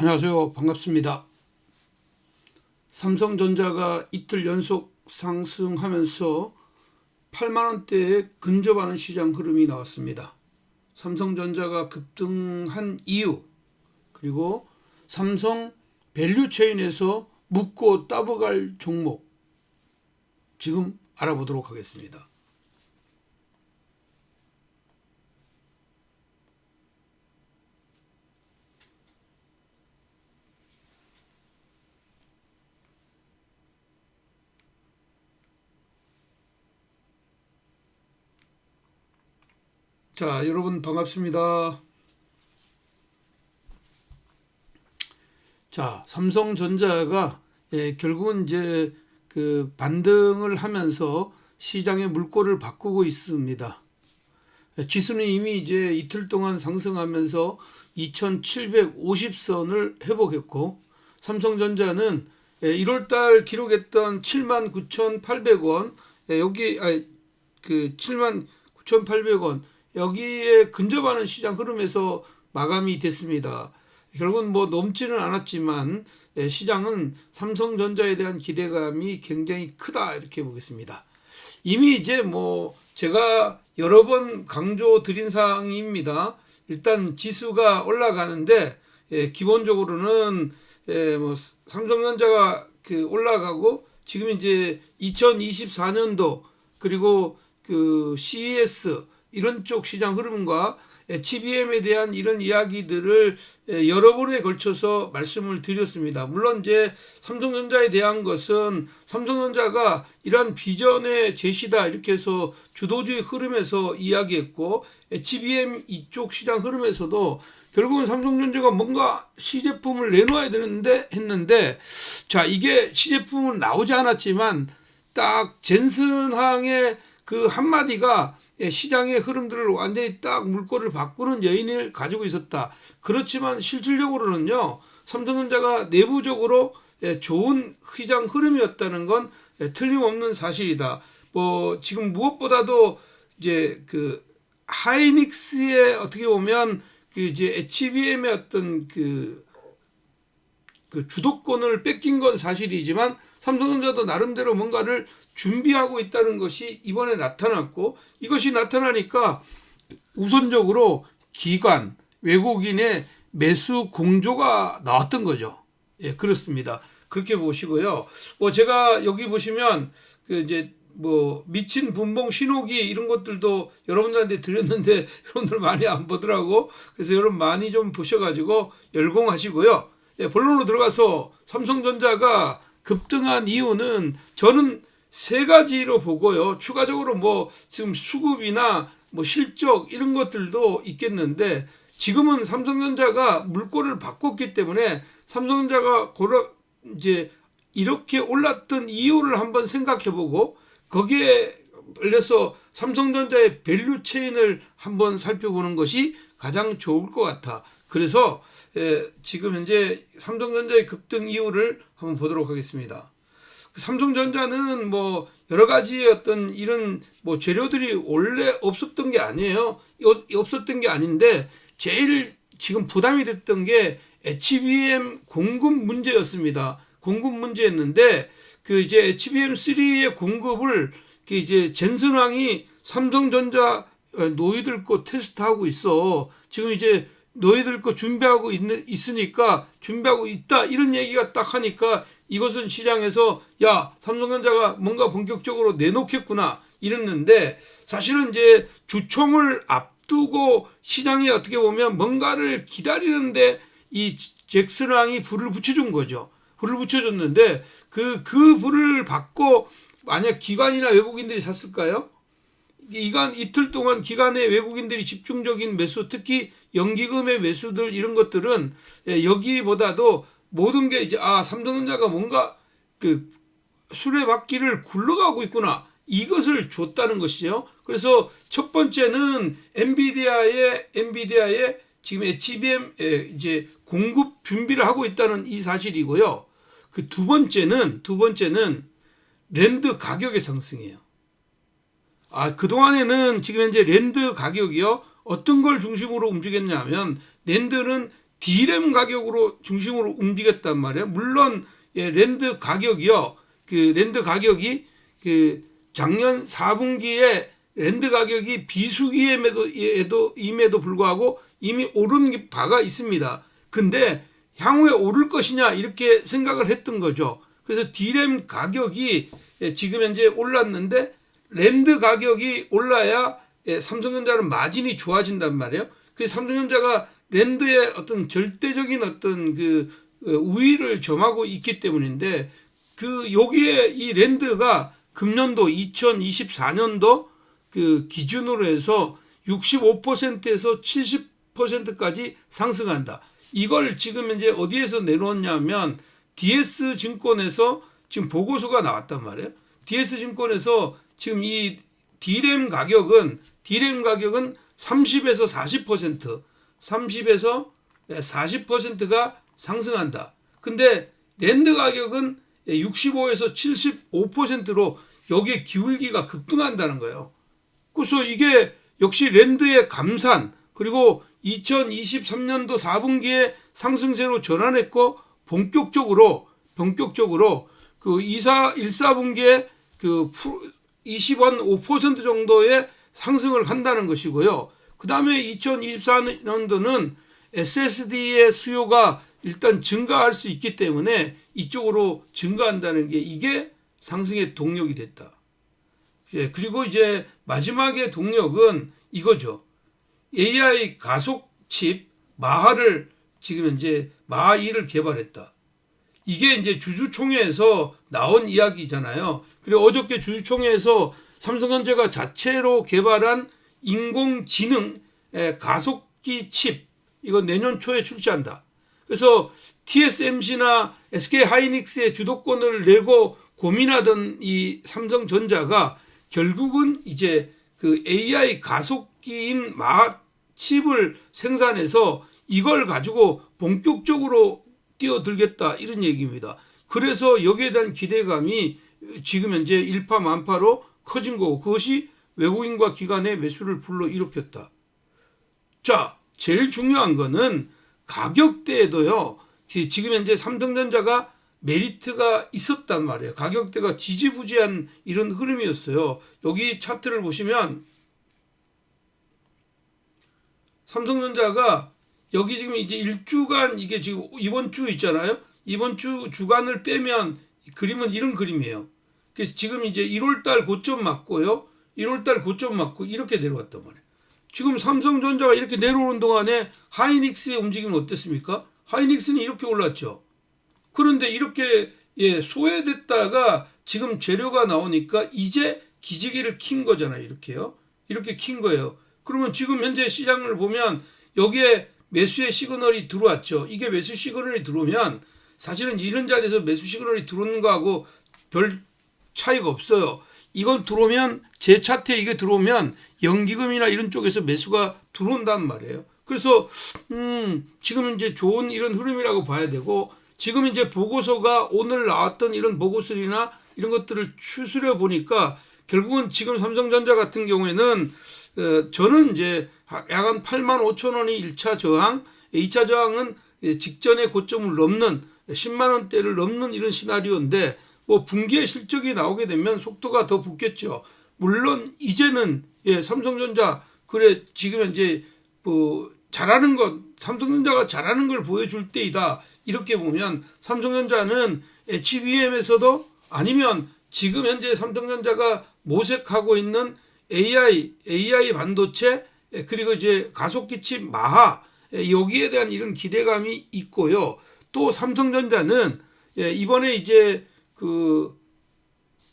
안녕하세요. 반갑습니다. 삼성전자가 이틀 연속 상승하면서 8만 원대에 근접하는 시장 흐름이 나왔습니다. 삼성전자가 급등한 이유 그리고 삼성 밸류 체인에서 묻고 따버갈 종목 지금 알아보도록 하겠습니다. 자, 여러분 반갑습니다. 자, 삼성전자가 예, 결국은 이제 그 반등을 하면서 시장의 물꼬를 바꾸고 있습니다. 예, 지수는 이미 이제 이틀 동안 상승하면서 2,750선을 회복했고 삼성전자는 1월 달 기록했던 79,800원 예, 여기 아, 그 79,800원 여기에 근접하는 시장 흐름에서 마감이 됐습니다. 결국은 뭐 넘지는 않았지만 예, 시장은 삼성전자에 대한 기대감이 굉장히 크다 이렇게 보겠습니다. 이미 이제 뭐 제가 여러 번 강조 드린 사항입니다. 일단 지수가 올라가는데 예, 기본적으로는 예, 뭐 삼성전자가 그 올라가고 지금 이제 2024년도 그리고 그 CES 이런 쪽 시장 흐름과 HBM에 대한 이런 이야기들을 예, 여러 번에 걸쳐서 말씀을 드렸습니다. 물론 이제 삼성전자에 대한 것은 삼성전자가 이러한 비전의 제시다 이렇게 해서 주도주의 흐름에서 이야기했고 HBM 이쪽 시장 흐름에서도 결국은 삼성전자가 뭔가 시제품을 내놓아야 되는데 했는데 자 이게 시제품은 나오지 않았지만 딱 젠슨항의 그 한마디가 예, 시장의 흐름들을 완전히 딱 물꼬를 바꾸는 여인을 가지고 있었다. 그렇지만 실질적으로는요, 삼성전자가 내부적으로 예, 좋은 시장 흐름이었다는 건 예, 틀림없는 사실이다. 뭐 지금 무엇보다도 이제 그 하이닉스의 어떻게 보면 그 이제 HBM의 어떤 그, 그 주도권을 뺏긴 건 사실이지만 삼성전자도 나름대로 뭔가를 준비하고 있다는 것이 이번에 나타났고 이것이 나타나니까 우선적으로 기관 외국인의 매수 공조가 나왔던 거죠. 예, 그렇습니다. 그렇게 보시고요. 뭐 제가 여기 보시면 그 이제 뭐 미친 분봉 신호기 이런 것들도 여러분들한테 드렸는데 여러분들 많이 안 보더라고. 그래서 여러분 많이 좀 보셔가지고 열공하시고요. 예, 본론으로 들어가서 삼성전자가 급등한 이유는 저는 세 가지로 보고요. 추가적으로 뭐 지금 수급이나 뭐 실적 이런 것들도 있겠는데 지금은 삼성전자가 물꼬를 바꿨기 때문에 삼성전자가 고려 이제 이렇게 올랐던 이유를 한번 생각해 보고 거기에 걸려서 삼성전자의 밸류 체인을 한번 살펴보는 것이 가장 좋을 것 같아. 그래서 예, 지금 현재 삼성전자의 급등 이유를 한번 보도록 하겠습니다. 삼성전자는 뭐 여러 가지 어떤 이런 뭐 재료들이 원래 없었던 게 아니에요. 없었던 게 아닌데 제일 지금 부담이 됐던 게 HBM 공급 문제였습니다. 공급 문제였는데 그 이제 HBM3의 공급을 그 이제 젠슨 왕이 삼성전자 노이들 거 테스트하고 있어. 지금 이제 너희들 거 준비하고 있, 있으니까 준비하고 있다 이런 얘기가 딱 하니까 이것은 시장에서 야 삼성전자가 뭔가 본격적으로 내놓겠구나 이랬는데 사실은 이제 주총을 앞두고 시장이 어떻게 보면 뭔가를 기다리는데 이 잭슨왕이 불을 붙여준 거죠. 불을 붙여줬는데 그, 그 불을 받고 만약 기관이나 외국인들이 샀을까요? 이간 이틀 동안 기간에 외국인들이 집중적인 매수, 특히 연기금의 매수들 이런 것들은 예, 여기보다도 모든 게 이제 아 삼성전자가 뭔가 그 수레바퀴를 굴러가고 있구나 이것을 줬다는 것이죠. 그래서 첫 번째는 엔비디아의 엔비디아의 지금 HBM 이제 공급 준비를 하고 있다는 이 사실이고요. 그 두 번째는 두 번째는 랜드 가격의 상승이에요. 아, 그동안에는 지금 현재 랜드 가격이요. 어떤 걸 중심으로 움직였냐면 랜드는 D램 가격으로 중심으로 움직였단 말이에요. 물론 예, 랜드 가격이요. 그 랜드 가격이 그 작년 4분기에 랜드 가격이 비수기에도 에도 임에도 불구하고 이미 오른 바가 있습니다. 근데 향후에 오를 것이냐 이렇게 생각을 했던 거죠. 그래서 D램 가격이 예, 지금 현재 올랐는데 랜드 가격이 올라야 예, 삼성전자는 마진이 좋아진단 말이에요. 그 삼성전자가 랜드의 어떤 절대적인 어떤 그 어, 우위를 점하고 있기 때문인데 그 여기에 이 랜드가 금년도 2024년도 그 기준으로 해서 65%에서 70%까지 상승한다. 이걸 지금 이제 어디에서 내놓았냐면 DS 증권에서 지금 보고서가 나왔단 말이에요. DS 증권에서 지금 이 D램 가격은 D램 가격은 30에서 40% 30에서 40%가 상승한다. 근데 랜드 가격은 65에서 75%로 여기에 기울기가 급등한다는 거예요. 그래서 이게 역시 랜드의 감산 그리고 2023년도 4분기에 상승세로 전환했고 본격적으로 본격적으로 그 24, 1사분기에 그 20원 5% 정도의 상승을 한다는 것이고요. 그 다음에 2024년도는 SSD의 수요가 일단 증가할 수 있기 때문에 이쪽으로 증가한다는 게 이게 상승의 동력이 됐다. 예, 그리고 이제 마지막의 동력은 이거죠. AI 가속 칩 마하를 지금 이제 마하 2를 개발했다. 이게 이제 주주총회에서 나온 이야기잖아요. 그리고 어저께 주주총회에서 삼성전자가 자체로 개발한 인공지능 가속기 칩 이거 내년 초에 출시한다. 그래서 TSMC나 SK 하이닉스의 주도권을 내고 고민하던 이 삼성전자가 결국은 이제 그 AI 가속기인 마 칩을 생산해서 이걸 가지고 본격적으로 뛰어들겠다 이런 얘기입니다. 그래서 여기에 대한 기대감이 지금 현재 일파만파로 커진 거고 그것이 외국인과 기관의 매수를 불러 일으켰다. 자, 제일 중요한 거는 가격대에도요. 지금 현재 삼성전자가 메리트가 있었단 말이에요. 가격대가 지지부지한 이런 흐름이었어요. 여기 차트를 보시면 삼성전자가 여기 지금 이제 일주간 이게 지금 이번 주 있잖아요. 이번 주 주간을 빼면 그림은 이런 그림이에요. 그래서 지금 이제 1월 달 고점 맞고요. 1월 달 고점 맞고 이렇게 내려왔단 말이에요. 지금 삼성전자가 이렇게 내려오는 동안에 하이닉스의 움직임은 어땠습니까? 하이닉스는 이렇게 올랐죠. 그런데 이렇게 예, 소외됐다가 지금 재료가 나오니까 이제 기지개를 킨 거잖아요. 이렇게요. 이렇게 킨 거예요. 그러면 지금 현재 시장을 보면 여기에 매수의 시그널이 들어왔죠. 이게 매수 시그널이 들어오면 사실은 이런 자리에서 매수 시그널이 들어오는 거하고 별 차이가 없어요. 이건 들어오면 제 차트에 이게 들어오면 연기금이나 이런 쪽에서 매수가 들어온단 말이에요. 그래서 음, 지금 이제 좋은 이런 흐름이라고 봐야 되고 지금 이제 보고서가 오늘 나왔던 이런 보고서나 이런 것들을 추스려 보니까 결국은 지금 삼성전자 같은 경우에는 어, 저는 이제 약간 8만 5천 원이 1차 저항, 2차 저항은 직전의 고점을 넘는 10만 원대를 넘는 이런 시나리오인데 뭐 분기의 실적이 나오게 되면 속도가 더 붙겠죠. 물론 이제는 예, 삼성전자 그래 지금 이제 뭐 잘하는 것 삼성전자가 잘하는 걸 보여줄 때이다. 이렇게 보면 삼성전자는 HBM에서도 아니면 지금 현재 삼성전자가 모색하고 있는 AI, AI 반도체 그리고 이제 가속기 칩 마하 여기에 대한 이런 기대감이 있고요. 또 삼성전자는 이번에 이제 그,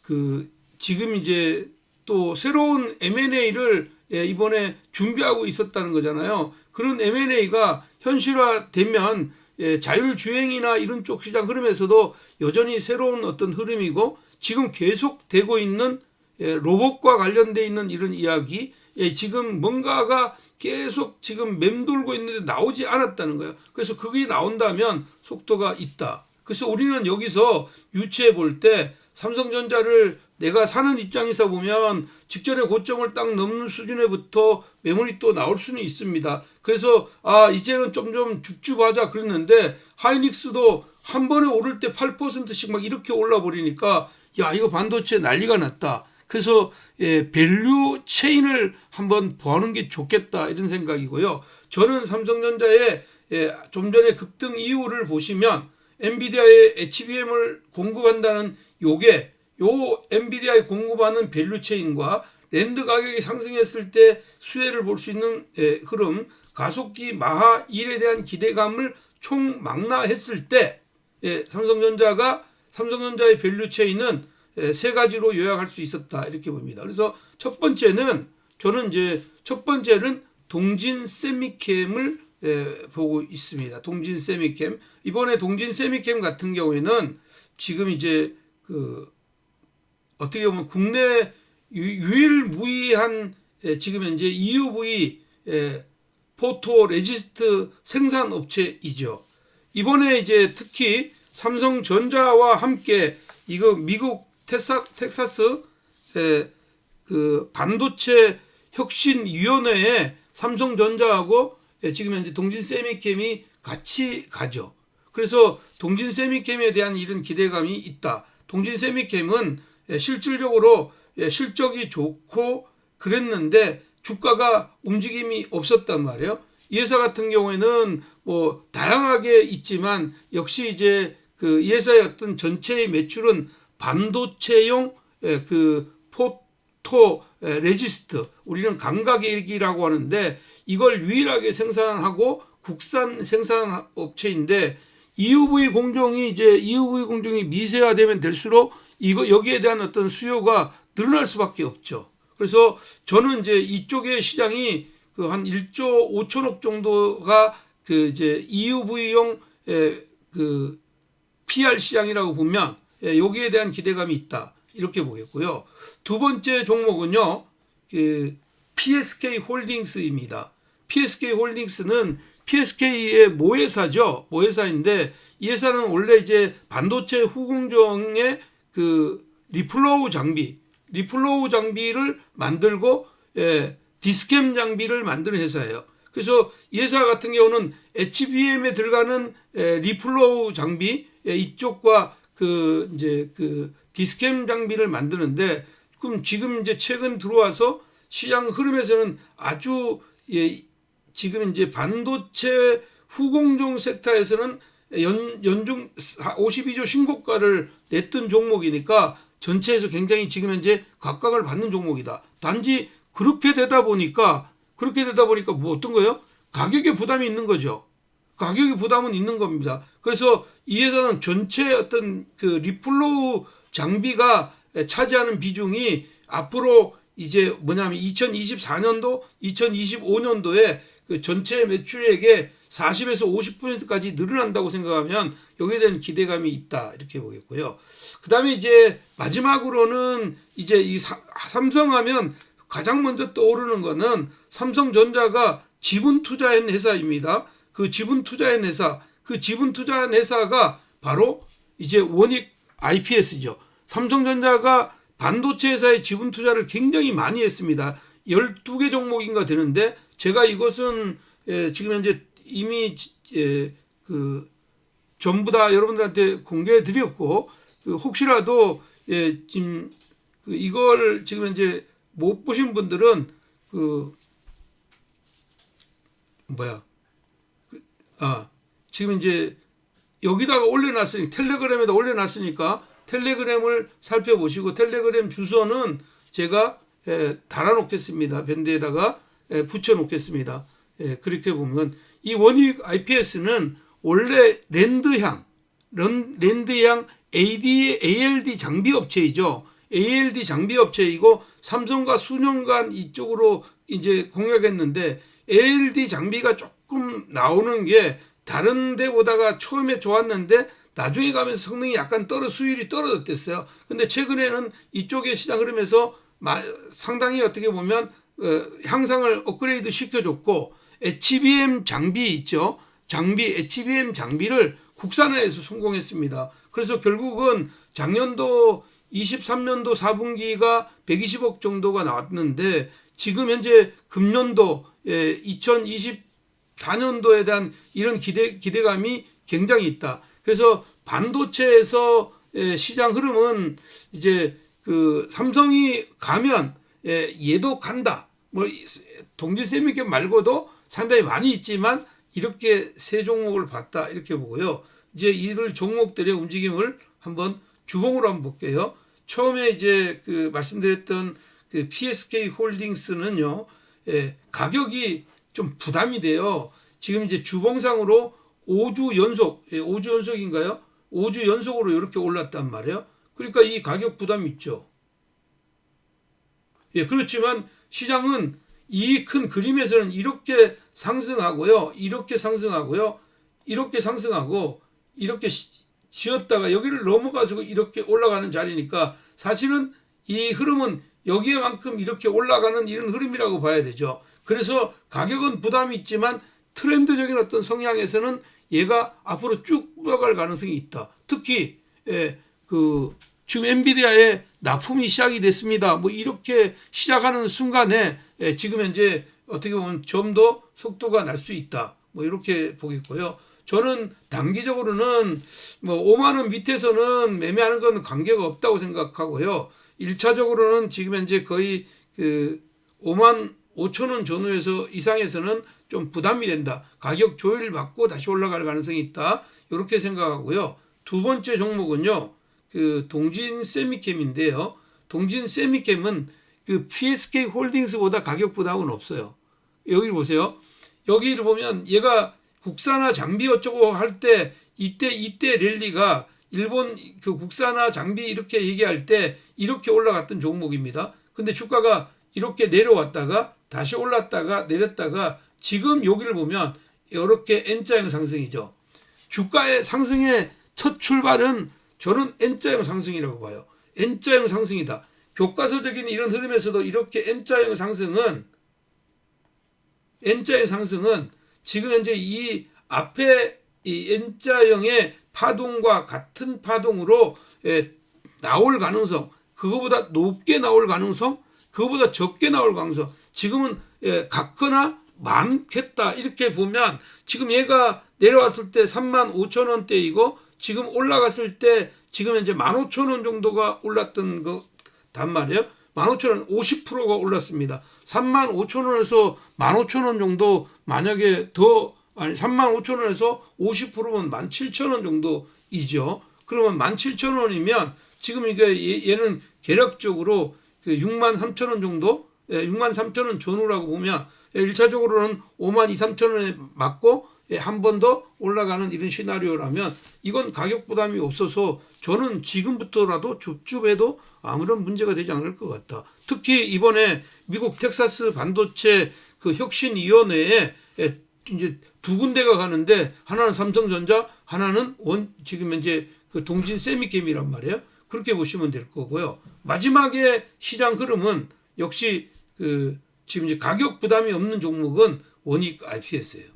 그 지금 이제 또 새로운 M&A를 이번에 준비하고 있었다는 거잖아요. 그런 M&A가 현실화되면 자율주행이나 이런 쪽 시장 흐름에서도 여전히 새로운 어떤 흐름이고 지금 계속 되고 있는 로봇과 관련돼 있는 이런 이야기 지금 뭔가가 계속 지금 맴돌고 있는데 나오지 않았다는 거예요. 그래서 그게 나온다면 속도가 있다. 그래서 우리는 여기서 유추해 볼 때 삼성전자를 내가 사는 입장에서 보면 직전의 고점을 딱 넘는 수준에부터 매물이 또 나올 수는 있습니다. 그래서 아 이제는 좀좀 줍줍하자 그랬는데 하이닉스도 한 번에 오를 때 8%씩 막 이렇게 올라 버리니까 야 이거 반도체 난리가 났다. 그래서 예, 밸류 체인을 한번 보는 게 좋겠다 이런 생각이고요. 저는 삼성전자의 예, 좀 전에 급등 이유를 보시면 엔비디아의 HBM을 공급한다는 요게 요 엔비디아에 공급하는 밸류 체인과 랜드 가격이 상승했을 때 수혜를 볼 수 있는 예, 흐름 가속기 마하 1에 대한 기대감을 총망라했을 때 예, 삼성전자가 삼성전자의 밸류 체인은 예, 세 가지로 요약할 수 있었다 이렇게 봅니다. 그래서 첫 번째는 저는 이제 첫 번째는 동진 세미캠을 예, 보고 있습니다. 동진 세미캠 이번에 동진 세미캠 같은 경우에는 지금 이제 그 어떻게 보면 국내 유- 유일무이한 예, 지금 현재 EUV 예, 포토 레지스트 생산 업체이죠. 이번에 이제 특히 삼성전자와 함께 이거 미국 텍사, 텍사스 에, 그 반도체 혁신 위원회에 삼성전자하고 에, 지금 현재 동진 세미캠이 같이 가죠. 그래서 동진 세미캠에 대한 이런 기대감이 있다. 동진 세미캠은 에, 실질적으로 에, 실적이 좋고 그랬는데 주가가 움직임이 없었단 말이에요. 이 회사 같은 경우에는 뭐 다양하게 있지만 역시 이제 그 이 회사의 어떤 전체의 매출은 반도체용 에, 그 포토 에, 레지스트 우리는 감각일기라고 하는데 이걸 유일하게 생산하고 국산 생산 업체인데 EUV 공정이 이제 EUV 공정이 미세화되면 될수록 이거 여기에 대한 어떤 수요가 늘어날 수밖에 없죠. 그래서 저는 이제 이쪽의 시장이 그 한 1조 5천억 정도가 그 이제 EUV용 그 PR 시장이라고 보면 예, 여기에 대한 기대감이 있다 이렇게 보겠고요. 두 번째 종목은요, 그 PSK 홀딩스입니다. PSK 홀딩스는 PSK의 모회사죠. 모회사인데 이 회사는 원래 이제 반도체 후공정의 그 리플로우 장비, 리플로우 장비를 만들고 예, 디스캠 장비를 만드는 회사예요. 그래서 이 회사 같은 경우는 HBM에 들어가는 에, 리플로우 장비 에, 이쪽과 그 이제 그 디스캠 장비를 만드는데 그럼 지금 이제 최근 들어와서 시장 흐름에서는 아주 예, 지금 이제 반도체 후공정 섹터에서는 연, 연중 52조 신고가를 냈던 종목이니까 전체에서 굉장히 지금 현재 각광을 받는 종목이다. 단지 그렇게 되다 보니까 그렇게 되다 보니까 뭐 어떤 거예요? 가격에 부담이 있는 거죠. 가격에 부담은 있는 겁니다. 그래서 이 회사는 전체 어떤 그 리플로우 장비가 차지하는 비중이 앞으로 이제 뭐냐면 2024년도, 2025년도에 그 전체 매출액의 40에서 50%까지 늘어난다고 생각하면 여기에 대한 기대감이 있다 이렇게 보겠고요. 그다음에 이제 마지막으로는 이제 이 사- 삼성하면 가장 먼저 떠오르는 거는 삼성전자가 지분 투자한 회사입니다. 그 지분 투자한 회사, 그 지분 투자한 회사가 바로 이제 원익 IPS죠. 삼성전자가 반도체 회사의 지분 투자를 굉장히 많이 했습니다. 12개 종목인가 되는데 제가 이것은 예, 지금 현재 이미 예, 그 전부 다 여러분들한테 공개해 드렸고 그 혹시라도 예, 지금 그 이걸 지금 현재 못 보신 분들은 그 뭐야 그, 아 지금 이제 여기다가 올려놨으니 텔레그램에다 올려놨으니까 텔레그램을 살펴보시고 텔레그램 주소는 제가 에, 달아놓겠습니다. 밴드에다가 에, 붙여놓겠습니다. 예, 그렇게 보면 이 원익 IPS는 원래 랜드향, 런- 랜드향 AD, ALD 장비 업체이죠. ALD 장비 업체이고 삼성과 수년간 이쪽으로 이제 공략했는데 ALD 장비가 조금 조금 나오는 게 다른 데보다가 처음에 좋았는데 나중에 가면 성능이 약간 떨어 수율이 떨어졌댔어요. 근데 최근에는 이쪽의 시장 흐름에서 상당히 어떻게 보면 어, 향상을 업그레이드 시켜줬고 HBM 장비 있죠. 장비 HBM 장비를 국산화해서 성공했습니다. 그래서 결국은 작년도 23년도 4분기가 120억 정도가 나왔는데 지금 현재 금년도 예, 2020 4년도에 대한 이런 기대, 기대감이 굉장히 있다. 그래서 반도체에서 시장 흐름은 이제 그 삼성이 가면 얘도 간다. 뭐 동지 세미게 말고도 상당히 많이 있지만 이렇게 세 종목을 봤다 이렇게 보고요. 이제 이들 종목들의 움직임을 한번 주봉으로 한번 볼게요. 처음에 이제 그 말씀드렸던 그 PSK 홀딩스는요, 예, 가격이 좀 부담이 돼요. 지금 이제 주봉상으로 5주 연속, 예, 5주 연속인가요? 5주 연속으로 이렇게 올랐단 말이에요. 그러니까 이 가격 부담이 있죠. 예, 그렇지만 시장은 이 큰 그림에서는 이렇게 상승하고요, 이렇게 상승하고요, 이렇게 상승하고 이렇게 시- 지었다가 여기를 넘어가지고 이렇게 올라가는 자리니까 사실은 이 흐름은 여기에만큼 이렇게 올라가는 이런 흐름이라고 봐야 되죠. 그래서 가격은 부담이 있지만 트렌드적인 어떤 성향에서는 얘가 앞으로 쭉 올라갈 가능성이 있다. 특히 예, 그 지금 엔비디아의 납품이 시작이 됐습니다. 뭐 이렇게 시작하는 순간에 예, 지금 현재 어떻게 보면 좀 더 속도가 날 수 있다. 뭐 이렇게 보겠고요. 저는 단기적으로는 뭐 5만 원 밑에서는 매매하는 건 관계가 없다고 생각하고요. 1차적으로는 지금 현재 거의 그 5만 5천 원 전후에서 이상에서는 좀 부담이 된다. 가격 조율을 받고 다시 올라갈 가능성이 있다. 이렇게 생각하고요. 두 번째 종목은요. 그 동진 세미캠인데요. 동진 세미캠은 그 PSK 홀딩스보다 가격 부담은 없어요. 여기 보세요. 여기를 보면 얘가 국산화 장비 어쩌고 할 때 이때 이때 랠리가 일본 그 국산화 장비 이렇게 얘기할 때 이렇게 올라갔던 종목입니다. 근데 주가가 이렇게 내려왔다가 다시 올랐다가 내렸다가 지금 여기를 보면 이렇게 N자형 상승이죠. 주가의 상승의 첫 출발은 저는 N자형 상승이라고 봐요. N자형 상승이다. 교과서적인 이런 흐름에서도 이렇게 N자형 상승은 N자의 상승은 지금 현재 이 앞에 이 N자형의 파동과 같은 파동으로 예, 나올 가능성, 그거보다 높게 나올 가능성, 그거보다 적게 나올 가능성, 지금은 예, 같거나 많겠다 이렇게 보면 지금 얘가 내려왔을 때 3만 5천 원대이고 지금 올라갔을 때 지금 현재 1만 5천 원 정도가 올랐던 거단 말이에요. 15,000원 50%가 올랐습니다. 3만 5천 원에서 15,000원 정도 만약에 더 아니 3만 5천 원에서 50%면 17,000원 정도이죠. 그러면 17,000원이면 지금 이게 얘- 얘는 계략적으로 그 6만 3천 원 정도, 예, 6만 3천 원 전후라고 보면 예, 1차적으로는 5만 2, 3천 원에 맞고 예, 한번 더 올라가는 이런 시나리오라면 이건 가격 부담이 없어서 저는 지금부터라도 줍줍해도 아무런 문제가 되지 않을 것 같다. 특히 이번에 미국 텍사스 반도체 그 혁신위원회에 예, 이제 두 군데가 가는데 하나는 삼성전자, 하나는 원 지금 현재 그 동진 세미캠이란 말이에요. 그렇게 보시면 될 거고요. 마지막에 시장 흐름은 역시 그 지금 이제 가격 부담이 없는 종목은 원익 IPS예요.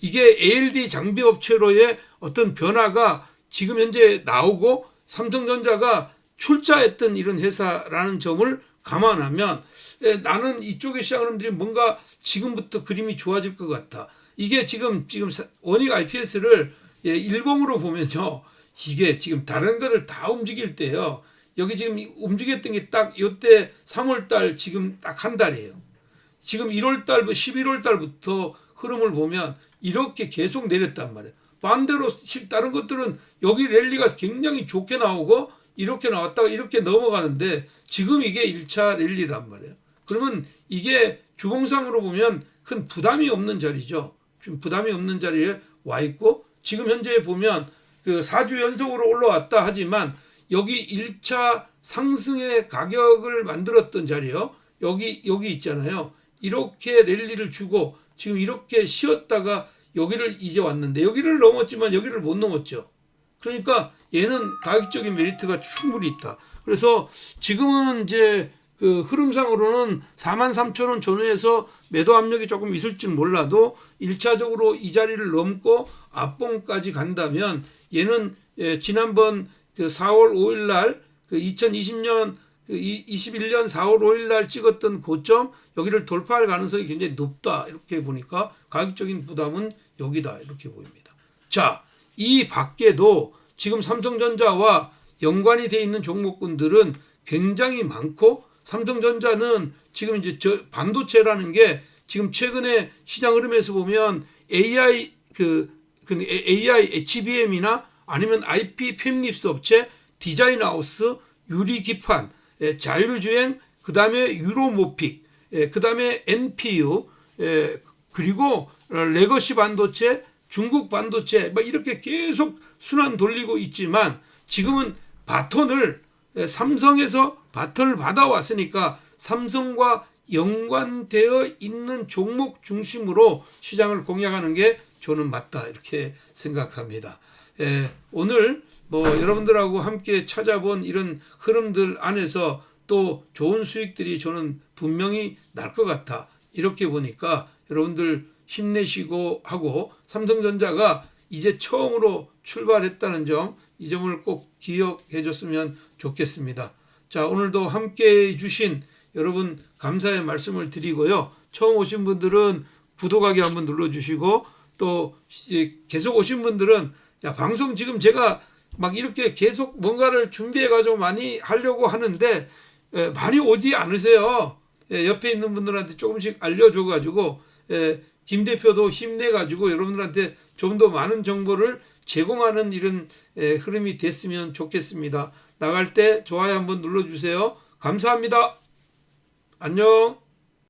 이게 ALD 장비 업체로의 어떤 변화가 지금 현재 나오고 삼성전자가 출자했던 이런 회사라는 점을 감안하면 예, 나는 이쪽의 시장 흐름들이 뭔가 지금부터 그림이 좋아질 것 같아. 이게 지금 지금 사- 원익 IPS를 예, 일봉으로 보면요. 이게 지금 다른 거를 다 움직일 때요. 여기 지금 이- 움직였던 게 딱 이때 3월 달 지금 딱 한 달이에요. 지금 1월 달부터 11월 달부터 흐름을 보면 이렇게 계속 내렸단 말이에요. 반대로 시- 다른 것들은 여기 랠리가 굉장히 좋게 나오고 이렇게 나왔다가 이렇게 넘어가는데 지금 이게 1차 랠리란 말이에요. 그러면 이게 주봉상으로 보면 큰 부담이 없는 자리죠. 지금 부담이 없는 자리에 와 있고 지금 현재 보면 그 4주 연속으로 올라왔다 하지만 여기 1차 상승의 가격을 만들었던 자리요. 여기 여기 있잖아요. 이렇게 랠리를 주고 지금 이렇게 쉬었다가 여기를 이제 왔는데 여기를 넘었지만 여기를 못 넘었죠. 그러니까 얘는 가격적인 메리트가 충분히 있다. 그래서 지금은 이제 그 흐름상으로는 4만 3천 원 전후에서 매도 압력이 조금 있을지 몰라도 1차적으로 이 자리를 넘고 앞봉까지 간다면 얘는 예, 지난번 그 4월 5일 날그 2020년 그 21년 4월 5일 날 찍었던 고점 여기를 돌파할 가능성이 굉장히 높다 이렇게 보니까 가격적인 부담은 여기다 이렇게 보입니다. 자, 이 밖에도 지금 삼성전자와 연관이 돼 있는 종목군들은 굉장히 많고 삼성전자는 지금 이제 저 반도체라는 게 지금 최근에 시장 흐름에서 보면 AI 그, 그 AI HBM이나 아니면 IP 팹립스 업체 디자인 하우스 유리 기판 예, 자율주행 그 다음에 유로모픽 예, 그 다음에 NPU 예, 그리고 어, 레거시 반도체 중국 반도체 막 이렇게 계속 순환 돌리고 있지만 지금은 바톤을 예, 삼성에서 바톤을 받아왔으니까 삼성과 연관되어 있는 종목 중심으로 시장을 공략하는 게 저는 맞다 이렇게 생각합니다. 예, 오늘 뭐 여러분들하고 함께 찾아본 이런 흐름들 안에서 또 좋은 수익들이 저는 분명히 날 것 같아 이렇게 보니까 여러분들 힘내시고 하고 삼성전자가 이제 처음으로 출발했다는 점 이 점을 꼭 기억해 줬으면 좋겠습니다. 자 오늘도 함께 해주신 여러분 감사의 말씀을 드리고요. 처음 오신 분들은 구독하기 한번 눌러주시고 또 이- 계속 오신 분들은 야 방송 지금 제가 막 이렇게 계속 뭔가를 준비해 가지고 많이 하려고 하는데 에, 많이 오지 않으세요. 예, 옆에 있는 분들한테 조금씩 알려줘 가지고 예, 김 대표도 힘내 가지고 여러분들한테 좀 더 많은 정보를 제공하는 이런 예, 흐름이 됐으면 좋겠습니다. 나갈 때 좋아요 한번 눌러주세요. 감사합니다. 안녕.